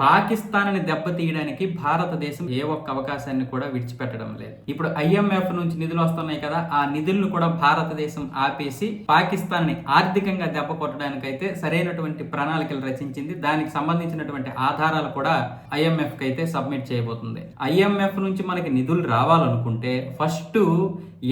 పాకిస్తాన్ని దెబ్బతీయడానికి భారతదేశం ఏ ఒక్క అవకాశాన్ని కూడా విడిచిపెట్టడం లేదు. ఇప్పుడు ఐఎంఎఫ్ నుంచి నిధులు వస్తున్నాయి కదా ఆ నిధులను కూడా భారతదేశం ఆపేసి పాకిస్తాన్ని ఆర్థికంగా దెబ్బ కొట్టడానికైతే సరైనటువంటి ప్రణాళికలు రచించింది. దానికి సంబంధించినటువంటి ఆధారాలు కూడా ఐఎంఎఫ్కి అయితే సబ్మిట్ చేయబోతుంది. ఐఎంఎఫ్ నుంచి మనకి నిధులు రావాలనుకుంటే ఫస్ట్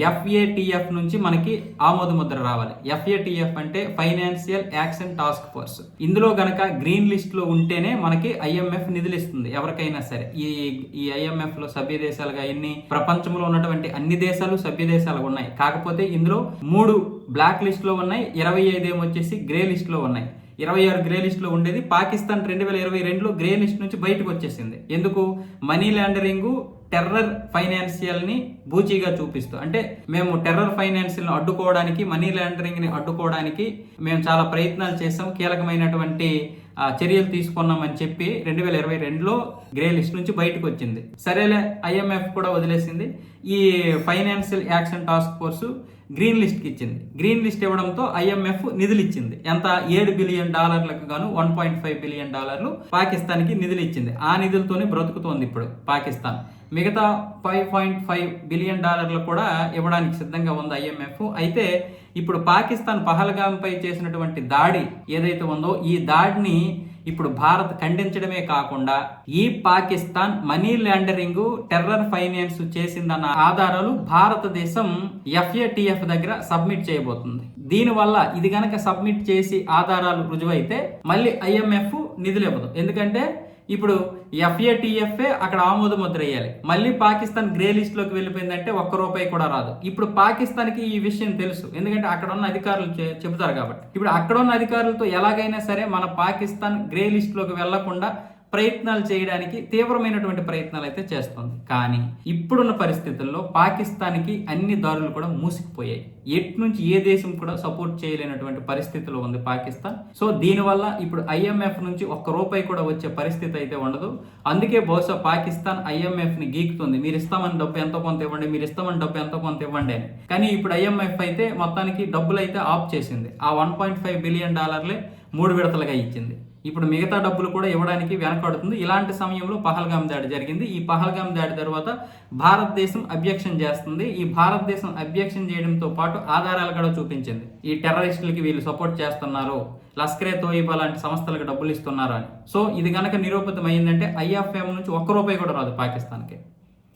ఎఫ్ఏటిఎఫ్ నుంచి మనకి ఆమోద ముద్ర రావాలి. ఎఫ్ఏటిఎఫ్ అంటే ఫైనాన్షియల్ యాక్షన్ టాస్క్ ఫోర్స్. ఇందులో గనక గ్రీన్ లిస్ట్లో ఉంటేనే మనకి ఐఎంఎఫ్ నిధులు ఇస్తుంది ఎవరికైనా సరే. ఈ ఈ ఐఎంఎఫ్లో సభ్య దేశాలుగా ఎన్ని ప్రపంచంలో ఉన్నటువంటి అన్ని దేశాలు సభ్య దేశాలు ఉన్నాయి. కాకపోతే ఇందులో మూడు బ్లాక్ లిస్ట్లో ఉన్నాయి ఇరవై ఐదు ఏమొచ్చేసి గ్రే లిస్ట్లో ఉన్నాయి. ఇరవై ఆరు గ్రే లిస్ట్లో ఉండేది. పాకిస్తాన్ రెండు వేల ఇరవై రెండులో గ్రే లిస్ట్ నుంచి బయటకు వచ్చేసింది. ఎందుకు? మనీ లాండరింగు టెర్రర్ ఫైనాన్షియల్ని బూచీగా చూపిస్తూ అంటే మేము టెర్రర్ ఫైనాన్షియల్ని అడ్డుకోవడానికి మనీ లాండరింగ్ని అడ్డుకోవడానికి మేము చాలా ప్రయత్నాలు చేసాం కీలకమైనటువంటి చర్యలు తీసుకున్నామని చెప్పి రెండు వేల ఇరవై రెండులో గ్రే లిస్ట్ నుంచి బయటకు వచ్చింది సరేలే ఐఎంఎఫ్ కూడా వదిలేసింది. ఈ financial action task force green లిస్ట్కి ఇచ్చింది. గ్రీన్ లిస్ట్ ఇవ్వడంతో ఐఎంఎఫ్ నిధులు ఇచ్చింది ఎంత? ఏడు బిలియన్ డాలర్లకు గాను వన్ పాయింట్ ఫైవ్ బిలియన్ డాలర్లు పాకిస్తాన్కి నిధులు ఇచ్చింది ఆ నిధులతోనే బ్రతుకుతోంది ఇప్పుడు పాకిస్తాన్. మిగతా ఫైవ్ పాయింట్ ఫైవ్ బిలియన్ డాలర్లు కూడా ఇవ్వడానికి సిద్ధంగా ఉంది ఐఎంఎఫ్ అయితే ఇప్పుడు పాకిస్తాన్ పహల్గాంపై చేసినటువంటి దాడి ఏదైతే ఉందో ఈ దాడిని ఇప్పుడు భారత్ ఖండించడమే కాకుండా ఈ Pakistan money laundering terror finance చేసిందన్న ఆధారాలు భారతదేశం ఎఫ్ఏటిఎఫ్ దగ్గర సబ్మిట్ చేయబోతుంది. దీనివల్ల ఇది గనక సబ్మిట్ చేసి ఆధారాలు రుజువైతే మళ్ళీ ఐఎంఎఫ్ నిధులు ఇవ్వదు. ఎందుకంటే ఇప్పుడు ఎఫ్ఏటిఎఫ్ఏ అక్కడ ఆమోద ముద్ర వేయాలి. మళ్ళీ పాకిస్తాన్ గ్రే లిస్ట్లోకి వెళ్ళిపోయిందంటే ఒక్క రూపాయి కూడా రాదు. ఇప్పుడు పాకిస్తాన్కి ఈ విషయం తెలుసు. ఎందుకంటే అక్కడ ఉన్న అధికారులు చె- చెబుతారు కాబట్టి. ఇప్పుడు అక్కడ ఉన్న అధికారులతో ఎలాగైనా సరే మన పాకిస్తాన్ గ్రే లిస్ట్లోకి వెళ్ళకుండా ప్రయత్నాలు చేయడానికి తీవ్రమైనటువంటి ప్రయత్నాలు అయితే చేస్తుంది. కానీ ఇప్పుడున్న పరిస్థితుల్లో పాకిస్తాన్కి అన్ని దారులు కూడా మూసుకుపోయాయి. ఎటు నుంచి ఏ దేశం కూడా సపోర్ట్ చేయలేనటువంటి పరిస్థితిలో ఉంది పాకిస్తాన్. సో దీనివల్ల ఇప్పుడు ఐఎంఎఫ్ నుంచి ఒక్క రూపాయి కూడా వచ్చే పరిస్థితి అయితే ఉండదు. అందుకే బహుశా పాకిస్తాన్ ఐఎంఎఫ్ని గీకుతుంది. మీరు ఇస్తామని డబ్బు ఎంతో కొంత ఇవ్వండి మీరు ఇస్తామని డబ్బు ఎంతో కొంత ఇవ్వండి అని. కానీ ఇప్పుడు ఐఎంఎఫ్ అయితే మొత్తానికి డబ్బులు అయితే ఆఫ్ చేసింది. ఆ వన్ పాయింట్ ఫైవ్ బిలియన్ డాలర్లే మూడు విడతలుగా ఇచ్చింది. ఇప్పుడు మిగతా డబ్బులు కూడా ఇవ్వడానికి వెనకాడుతుంది. ఇలాంటి సమయంలో పహల్గాం దాడి జరిగింది. ఈ పహల్గాం దాడి తర్వాత భారతదేశం అభ్యక్షం చేస్తుంది. ఈ భారతదేశం అభ్యక్షం చేయడంతో పాటు ఆధారాలు కూడా చూపించింది. ఈ టెర్రరిస్టులకి వీళ్ళు సపోర్ట్ చేస్తున్నారు. లస్కరే తోయిబా లాంటి సంస్థలకు డబ్బులు ఇస్తున్నారు అని సో ఇది కనుక నిరూపితమైందంటే అయిందంటే ఐఎఫ్ఎం నుంచి ఒక్క రూపాయి కూడా రాదు పాకిస్తాన్కి.